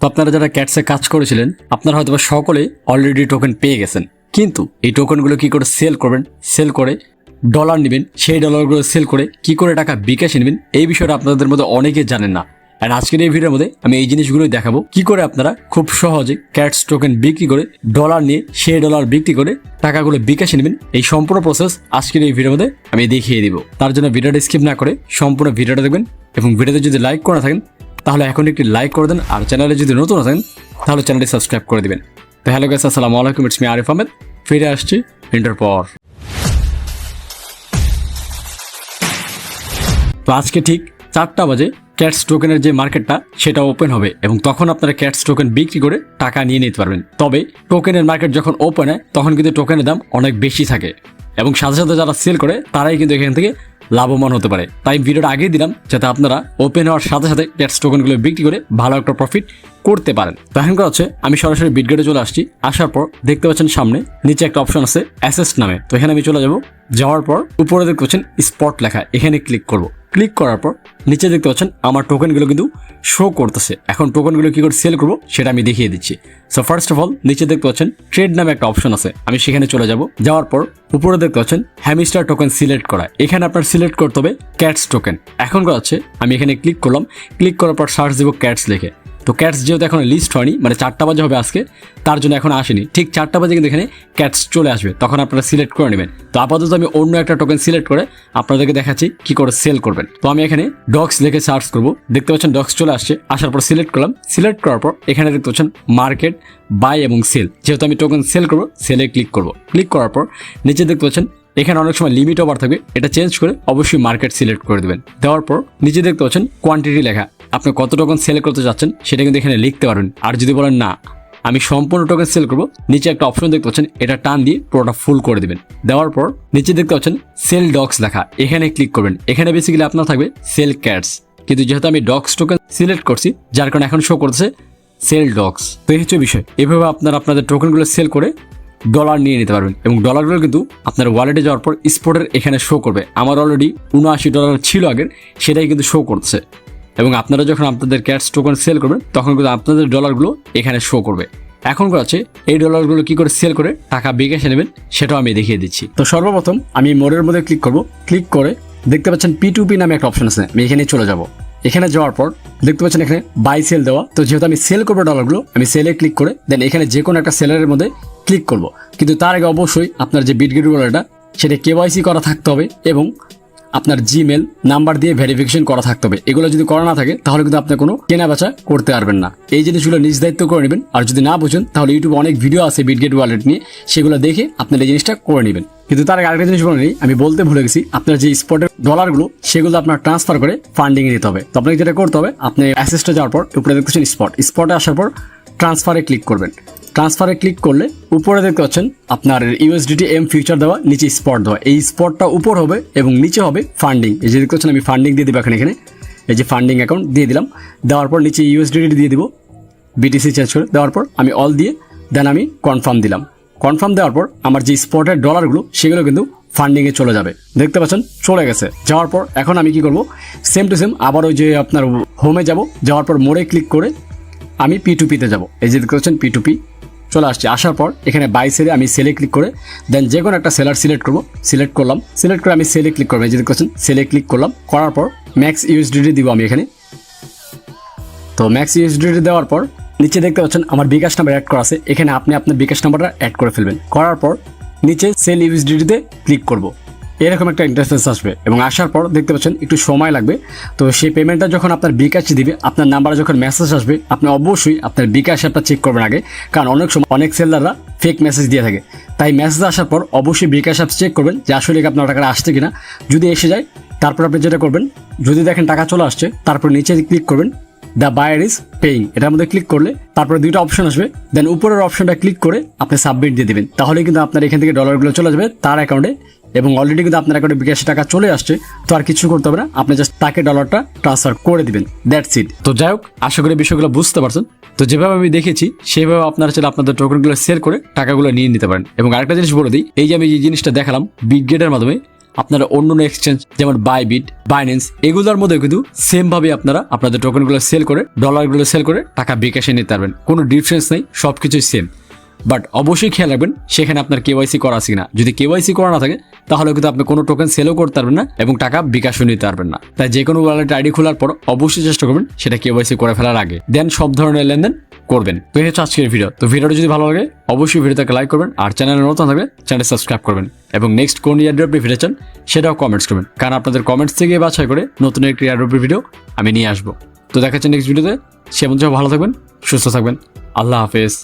তো আপনারা যারা ক্যাটসে কাজ করেছিলেন, আপনারা হয়তো বা সকলে অলরেডি টোকেন পেয়ে গেছেন। কিন্তু এই টোকেনগুলো কি করে সেল করবেন? সেল করে ডলার নেবেন, সেই ডলারগুলো সেল করে কি করে টাকা বিকাশে নেবেন, এই বিষয়টা আপনাদের মধ্যে অনেকে জানেন না। আর আজকের এই ভিডিওর মধ্যে আমি এই জিনিসগুলোই দেখাবো, কি করে আপনারা খুব সহজে ক্যাটস টোকেন বিক্রি করে ডলার নিয়ে সেই ডলার বিক্রি করে টাকাগুলো বিকাশে নেবেন, এই সম্পূর্ণ প্রসেস আজকের এই ভিডিওর মধ্যে আমি দেখিয়ে দিব। তার জন্য ভিডিওটা স্কিপ না করে সম্পূর্ণ ভিডিওটা দেখবেন এবং ভিডিওতে যদি লাইক করে থাকেন তাহলে এখন একটি লাইক করে দেন আর চ্যানেলে যদি নতুন থাকেন তাহলে চ্যানেলটি সাবস্ক্রাইব করে দেবেন। তো হ্যালো গাইস আসসালামু আলাইকুম ইটস মি আরিফ আহমেদ ফিরে আসছি ইন্টার পর। তো আজকে ঠিক চারটা বাজে ক্যাটস টোকেনের যে মার্কেটটা, সেটা ওপেন হবে এবং তখন আপনারা ক্যাটস টোকেন বিক্রি করে টাকা নিয়ে নিতে পারবেন। তবে টোকেনের মার্কেট যখন ওপেন হয়, তখন কিন্তু টোকেনের দাম অনেক বেশি থাকে এবং সাথে সাথে যারা সেল করে, তারাই কিন্তু এখান থেকে লাভবান হতে পারে। তাই ভিডিওটা আগেই দিলাম যাতে আপনারা ওপেন হওয়ার সাথে সাথে ক্যাটস টোকেনগুলো বিক্রি করে ভালো একটা প্রফিট করতে পারেন। তো এখন কথা হচ্ছে, আমি সরাসরি বিটগেটে চলে আসছি। আসার পর দেখতে পাচ্ছেন সামনে, নিচে একটা অপশন আছে অ্যাসেস নামে। তো এখানে আমি চলে যাব। যাওয়ার পর উপরে দেখতে পাচ্ছেন স্পট লেখা। এখানে ক্লিক করব। ক্লিক করার পর নিচে দেখতে পাচ্ছেন আমার টোকেনগুলো কিন্তু শো করতেছে। এখন টোকেনগুলো কি করে সেল করব সেটা আমি দেখিয়ে দিচ্ছি। সো ফার্স্ট অফ অল নিচে দেখতে পাচ্ছেন ট্রেড নামে একটা অপশন আছে। আমি সেখানে চলে যাব। যাওয়ার পর উপরে দেখতে পাচ্ছেন হ্যামিস্টার টোকেন সিলেক্ট করা। এখানে আপনার সিলেক্ট করতে হবে ক্যাটস টোকেন এখন করা আমি এখানে ক্লিক করলাম। ক্লিক করার পর সার্চ দিব ক্যাটস লিখে। তো ক্যাটস যেহেতু এখন লিস্ট হয়নি মানে চারটা বাজে হবে আজকে, তার জন্য এখন আসেনি। ঠিক চারটা বাজে কিন্তু এখানে ক্যাটস চলে আসবে, তখন আপনারা সিলেক্ট করে নেবেন। তো আপাতত আমি অন্য একটা টোকেন সিলেক্ট করে আপনাদেরকে দেখাচ্ছি কি করে সেল করবেন। তো আমি এখানে ডক্স লিখে সার্চ করব। দেখতে পাচ্ছেন ডক্স চলে আসছে, আসার পর সিলেক্ট করলাম। সিলেক্ট করার পর এখানে দেখতে পাচ্ছেন মার্কেট বাই এবং সেল যেহেতু আমি টোকেন সেল করব সেলে ক্লিক করব। ক্লিক করার পর নিচে দেখতে পাচ্ছেন, এখানে অনেক সময় লিমিট ওভার থাকবে, এটা চেঞ্জ করে অবশ্যই মার্কেট সিলেক্ট করে দেবেন। দেওয়ার পর নিচে দেখতে পাচ্ছেন কোয়ান্টিটি লেখা। আপনি কত টোকেন সেল করতে চাচ্ছেন সেটা কিন্তু এখানে লিখতে পারবেন। আর যদি বলেন না, আমি সম্পূর্ণ টোকেন সেল করব, নিচে একটা অপশন দেখতে পাচ্ছেন, এটা টান দিয়ে পুরোটা ফুল করে দেবেন। দেওয়ার পর নিচে দেখতে পাচ্ছেন সেল ডক্স লেখা, এখানে ক্লিক করবেন। এখানে বেসিক্যালি আপনার থাকবে সেল ক্যাটস কিন্তু যেহেতু আমি ডক্স টোকেন সিলেক্ট করছি, যার কারণে এখন শো করছে সেল ডক্স তো এই হচ্ছে বিষয়। এভাবে আপনারা আপনাদের টোকেনগুলো সেল করে ডলার নিয়ে নিতে পারবেন। এবং ডলারগুলো কিন্তু আপনার ওয়ালেটে যাওয়ার পর স্পটের এখানে শো করবে। আমার অলরেডি উনআশি ডলার ছিল আগের, সেটাই কিন্তু শো করছে এবং আপনারা যখন আপনাদের ক্যাটস টোকেন সেল করবেন, তখন কিন্তু আপনাদের ডলারগুলো এখানে শো করবে। এখন হচ্ছে এই ডলারগুলো কি করে সেল করে টাকা বিকাশে নেবেন, সেটাও আমি দেখিয়ে দিচ্ছি। তো সর্বপ্রথম আমি মোড়ের মধ্যে ক্লিক করব। ক্লিক করে দেখতে পাচ্ছেন পি টু পি নামে একটা অপশন আছে, আমি এখানে চলে যাব। এখানে যাওয়ার পর দেখতে পাচ্ছেন এখানে বাই সেল দেওয়া। তো যেহেতু আমি সেল করব ডলারগুলো, আমি সেলে ক্লিক করে দেন এখানে যে কোনো একটা সেলারের মধ্যে ক্লিক করব। কিন্তু তার আগে অবশ্যই আপনার যে বিটগেট ওয়ালেটটা সেটা কেওয়াইসি করা থাকতে হবে এবং আপনার জিমেল নাম্বার দিয়ে ভেরিফিকেশন করা থাকতে হবে। এগুলো যদি করা না থাকে, তাহলে কিন্তু আপনি কোনো কেনা বেচা করতে পারবেন না। এই জিনিসগুলো নিজ দায়িত্ব করে নেবেন। আর যদি না বুঝেন, তাহলে ইউটিউবে অনেক ভিডিও আছে বিটগেট ওয়ালেট নিয়ে। সেগুলো দেখে আপনার এই জিনিসটা করে নেবেন। কিন্তু তার আগে আরেকটা জিনিস বলে নিই, আমি বলতে ভুলে গেছি, আপনার যে স্পটের ডলারগুলো সেগুলো আপনার ট্রান্সফার করে ফান্ডিং এ নিতে হবে। তো আপনাকে যেটা করতে হবে, আপনি অ্যাসেসটা যাওয়ার পর, উপরে দেখতেছেন স্পট স্পটে আসার পর ট্রান্সফারে ক্লিক করবেন। ট্রান্সফারে ক্লিক করলে উপরে দেখতে পাচ্ছেন আপনার ইউএসডিটি এম ফিউচার দেওয়া, নিচে স্পট দেওয়া। এই স্পটটা উপর হবে এবং নিচে হবে ফান্ডিং এই যে দেখতে পাচ্ছেন আমি ফান্ডিং দিয়ে দিব এখানে এখানে। এই যে ফান্ডিং অ্যাকাউন্ট দিয়ে দিলাম। দেওয়ার পর নিচে ইউএসডিটি দিয়ে দিব। বিটিসি চেঞ্জ করে দেওয়ার পর আমি অল দিয়ে দেন আমি কনফার্ম দিলাম। কনফার্ম দেওয়ার পর আমার যে স্পটের ডলারগুলো সেগুলো কিন্তু ফান্ডিংয়ে চলে যাবে। দেখতে পাচ্ছেন, চলে গেছে। যাওয়ার পর এখন আমি কি করব? সেম টু সেম আবার ওই যে আপনার হোমে যাব। যাওয়ার পর মোড়ে ক্লিক করে আমি পি টু পিতে যাব। এই যে দেখতে পাচ্ছেন পি টু পি চলে আসছে। আসার পর এখানে বাই সেলে আমি সেলে ক্লিক করে দেন যে কোনো একটা সেলার সিলেক্ট করব সিলেক্ট করলাম। সিলেক্ট করে আমি সেলে ক্লিক করব যদি কোশ্চেন সেলে ক্লিক করলাম। করার পর ম্যাক্স ইউএসডিটি দিব আমি এখানে। তো ম্যাক্স ইউএসডিটি দেওয়ার পর নিচে দেখতে পাচ্ছেন, আমার বিকাশ নাম্বার অ্যাড করা আছে। এখানে আপনি আপনার বিকাশ নাম্বারটা অ্যাড করে ফেলবেন। করার পর নিচে সেল ইউএসডিটিতে ক্লিক করব। এরকম একটা ইন্টারেস্টেন্স আসবে এবং আসার পর দেখতে পাচ্ছেন একটু সময় লাগবে। তো সেই পেমেন্টটা যখন আপনার বিকাশ দিবে, আপনার নাম্বারে যখন মেসেজ আসবে, আপনি অবশ্যই আপনার বিকাশ অ্যাপটা চেক করবেন আগে। কারণ অনেক সময় অনেক সেলাররা ফেক মেসেজ দিয়ে থাকে। তাই মেসেজ আসার পর অবশ্যই বিকাশ অ্যাপ চেক করবেন যে আসলে আপনার টাকাটা আসছে কিনা। যদি এসে যায়, তারপর আপনি যেটা করবেন, যদি দেখেন টাকা চলে আসছে, তারপর নিচে ক্লিক করবেন দ্য বায়ার ইজ পেইং এটার মধ্যে ক্লিক করলে তারপরে দুইটা অপশন আসবে। দেন উপরের অপশনটা ক্লিক করে আপনি সাবমিট দিয়ে দিবেন। তাহলে কিন্তু আপনার এখান থেকে ডলারগুলো চলে যাবে, তার অ্যাকাউন্টে এবং অলরেডি কিন্তু আপনার অ্যাকাউন্টে বিকাশ টাকা চলে আসছে, তো আর কিছু করতে হবে না। আপনি জাস্ট তাকে ডলারটা ট্রান্সফার করে দিবেন। দ্যাটস ইট তো যাই হোক, আশা করি বিষয়গুলো বুঝতে পারছেন। তো যেভাবে আমি দেখেছি, সেভাবে আপনারা চাইলে আপনাদের টোকেনগুলো সেল করে টাকাগুলো নিয়ে নিতে পারেন। এবং আরেকটা জিনিস বলে দিই, এই যে আমি যে জিনিসটা দেখালাম বিগ গেটের মাধ্যমে আপনারা অন্য অন্য এক্সচেঞ্জ যেমন বাইবিট বাইন্যান্স এগুলোর মধ্যে কিন্তু সেম ভাবে আপনারা আপনাদের টোকেনগুলো সেল করে ডলারগুলো সেল করে টাকা বিকাশে নিতে পারবেন। কোনো ডিফারেন্স নেই সব কিছুই সেম বাট অবশ্যই খেয়াল রাখবেন, সেখানে আপনার কেওয়াইসি করা আছে কিনা। যদি কেওয়াইসি করা না থাকে তাহলে কিন্তু আপনি কোনো টোকেন সেলও করতে পারবেন না এবং টাকা বিকাশও নিতে পারবেন না। তাই যে কোনো ওয়ালেট আইডি খোলার পর অবশ্যই চেষ্টা করবেন, সেটা কেওয়াইসি করে ফেলার আগে। দেন সব ধরনের লেনদেন করবেন। তো হচ্ছে আজকের ভিডিও তো ভিডিওটা যদি ভালো লাগে, অবশ্যই ভিডিওটাকে লাইক করবেন, আর চ্যানেলে নতুন থাকলে চ্যানেল সাবস্ক্রাইব করবেন। এবং নেক্সট কোন ইয়ারড্রপে ভিডিও চান, সেটাও কমেন্টস করবেন। কারণ আপনাদের কমেন্টস থেকে বাছাই করে নতুন একটি ইয়ারড্রপের ভিডিও আমি নিয়ে আসব। তো দেখাচ্ছি নেক্সট ভিডিওতে সে মধ্যে ভালো থাকবেন, সুস্থ থাকবেন। আল্লাহ হাফেজ।